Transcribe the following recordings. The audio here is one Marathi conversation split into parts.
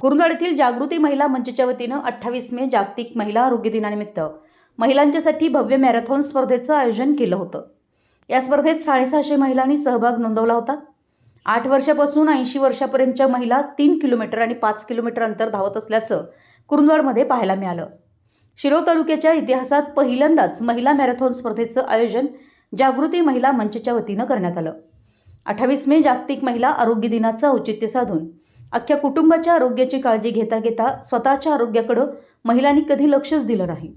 कुरुंदवाड येथील जागृती महिला मंचच्या वतीनं अठ्ठावीस मे जागतिक महिला आरोग्य दिनानिमित्त महिलांच्यासाठी भव्य मॅरेथॉन स्पर्धेचं आयोजन केलं होतं. या स्पर्धेत साडेसहाशे महिलांनी सहभाग नोंदवला होता. आठ वर्षापासून ऐंशी वर्षापर्यंतच्या महिला तीन किलोमीटर आणि पाच किलोमीटर अंतर धावत असल्याचं कुरुंदवाडमध्ये पाहायला मिळालं. शिरोळ तालुक्याच्या इतिहासात पहिल्यांदाच महिला मॅरेथॉन स्पर्धेचं आयोजन जागृती महिला मंचच्या वतीनं करण्यात आलं. अठ्ठावीस मे जागतिक महिला आरोग्य दिनाचं औचित्य साधून अख्ख्या कुटुंबाच्या आरोग्याची काळजी घेता घेता स्वतःच्या आरोग्याकडं महिलांनी कधी लक्षच दिलं नाही.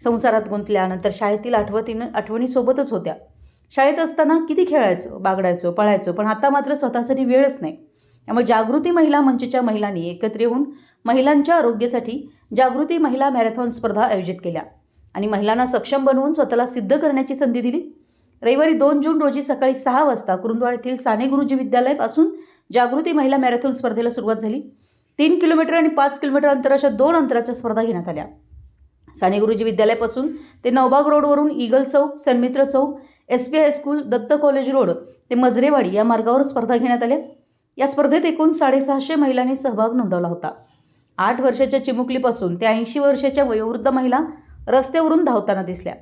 संसारात गुंतल्यानंतर शाळेतील आठवतीनं आठवणीसोबतच होत्या. शाळेत असताना किती खेळायचो बागडायचो पळायचो पण आता मात्र स्वतःसाठी वेळच नाही. त्यामुळे जागृती महिला मंचच्या महिलांनी एकत्र येऊन महिलांच्या आरोग्यासाठी जागृती महिला मॅरेथॉन स्पर्धा आयोजित केल्या आणि महिलांना सक्षम बनवून स्वतःला सिद्ध करण्याची संधी दिली. रविवारी दोन जून रोजी सकाळी सहा वाजता कुरुंदवाड येथील साने गुरुजी विद्यालयापासून जागृती महिला मॅरेथॉन स्पर्धेला सुरुवात झाली. तीन किलोमीटर आणि पाच किलोमीटर अंतर अशा दोन अंतराच्या स्पर्धा घेण्यात आल्या. साने गुरुजी विद्यालयापासून ते नवबाग रोडवरून Eagle Chowk Sanmitra Chowk S P high school Datta college road ते मजरेवाडी या मार्गावर स्पर्धा घेण्यात आल्या. या स्पर्धेत एकूण साडेसहाशे महिलांनी सहभाग नोंदवला होता. आठ वर्षाच्या चिमुकलीपासून ते ऐंशी वर्षाच्या वयोवृद्ध महिला रस्त्यावरून धावताना दिसल्या.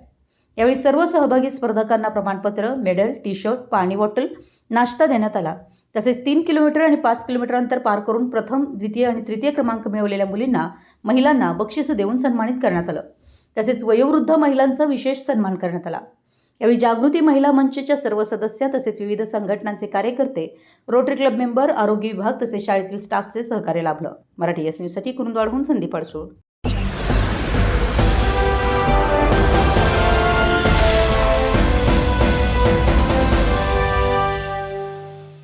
यावेळी सर्व सहभागी स्पर्धकांना प्रमाणपत्र मेडल टी शर्ट पाणी बॉटल नाश्ता देण्यात आला. तसेच तीन किलोमीटर आणि पाच किलोमीटर अंतर पार करून प्रथम द्वितीय आणि तृतीय क्रमांक मिळवलेल्या मुलींना महिलांना बक्षिसं देऊन सन्मानित करण्यात आलं. तसेच वयोवृद्ध महिलांचा विशेष सन्मान करण्यात आला. यावेळी जागृती महिला मंचच्या सर्व सदस्य तसेच विविध संघटनांचे कार्यकर्ते रोटरी क्लब मेंबर आरोग्य विभाग तसेच शाळेतील स्टाफचे सहकार्य लाभलं. मराठी एस न्यूजसाठी कुरुंदवाडहून संदीप अडसूळ.